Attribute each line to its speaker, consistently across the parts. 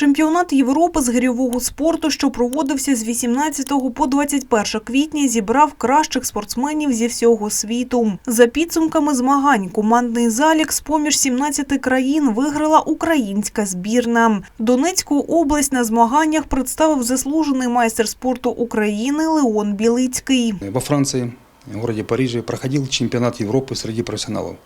Speaker 1: Чемпіонат Європи з гирьового спорту, що проводився з 18 по 21 квітня, зібрав кращих спортсменів зі всього світу. За підсумками змагань, командний залік з поміж 17 країн виграла українська збірна. Донецьку область на змаганнях представив заслужений майстер спорту України Леон Білицький.
Speaker 2: Во Франции, в городе Париже, проходил чемпионат Европы среди профессионалов.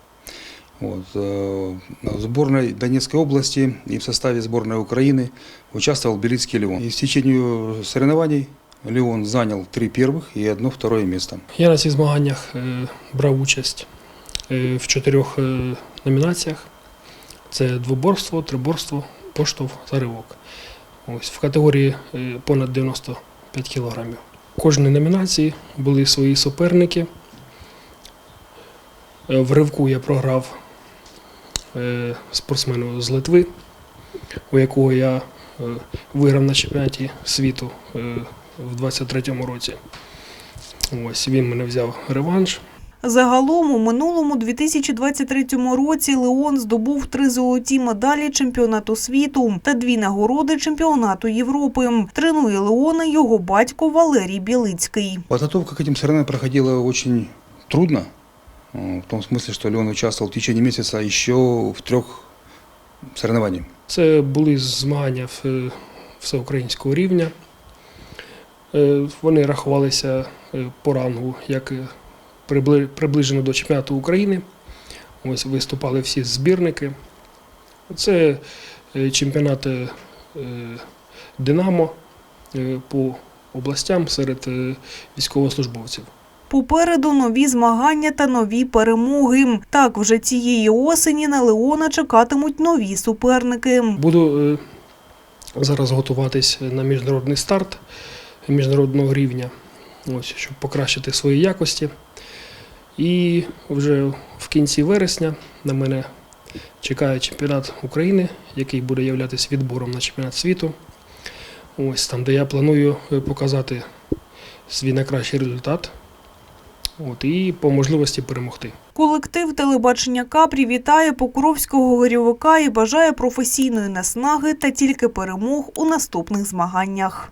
Speaker 2: Вот. э, В сборной Донецкой области и в составе сборной Украины участвовал Белицкий Леон. И в течение соревнований Леон занял три первых и одно второе место.
Speaker 3: Я на цих змаганнях е, брав участь е, в чотирьох е, номінаціях: це двоборство, триборство, поштовх та ривок. Ось в категорії е, понад 95 кілограмів. В кожній номінації були свої суперники. Е, В ривку я програв е, спортсмену з Литви, у якого я е, виграв на чемпіонаті світу е, в 23-му році. Ось він мене взяв реванш.
Speaker 1: Загалом у минулому 2023 році Леон здобув три золоті медалі чемпіонату світу та дві нагороди чемпіонату Європи. Тренує Леона його батько Валерій Білицький.
Speaker 2: Подготовка к этим соревнованиям проходила очень трудно. В том смысле, что Леон участвовал в течение месяца еще в трех соревнованиях.
Speaker 3: Це були змагання всеукраїнського рівня. Е, Вони рахувалися е, по рангу як е, приближено до чемпіонату України. Ось виступали всі збірники. Це е, чемпіонат е, Динамо е, по областям серед е, військовослужбовців.
Speaker 1: Попереду нові змагання та нові перемоги. Так, вже цієї осені на Леона чекатимуть нові суперники.
Speaker 3: Буду е, зараз готуватись на міжнародний старт міжнародного рівня, ось, щоб покращити свої якості. І вже в кінці вересня на мене чекає чемпіонат України, який буде являтися відбором на чемпіонат світу. Ось там, де я планую е, показати свій найкращий результат. От, і по можливості перемогти.
Speaker 1: Колектив телебачення Капрі вітає покровського горівика і бажає професійної наснаги та тільки перемог у наступних змаганнях.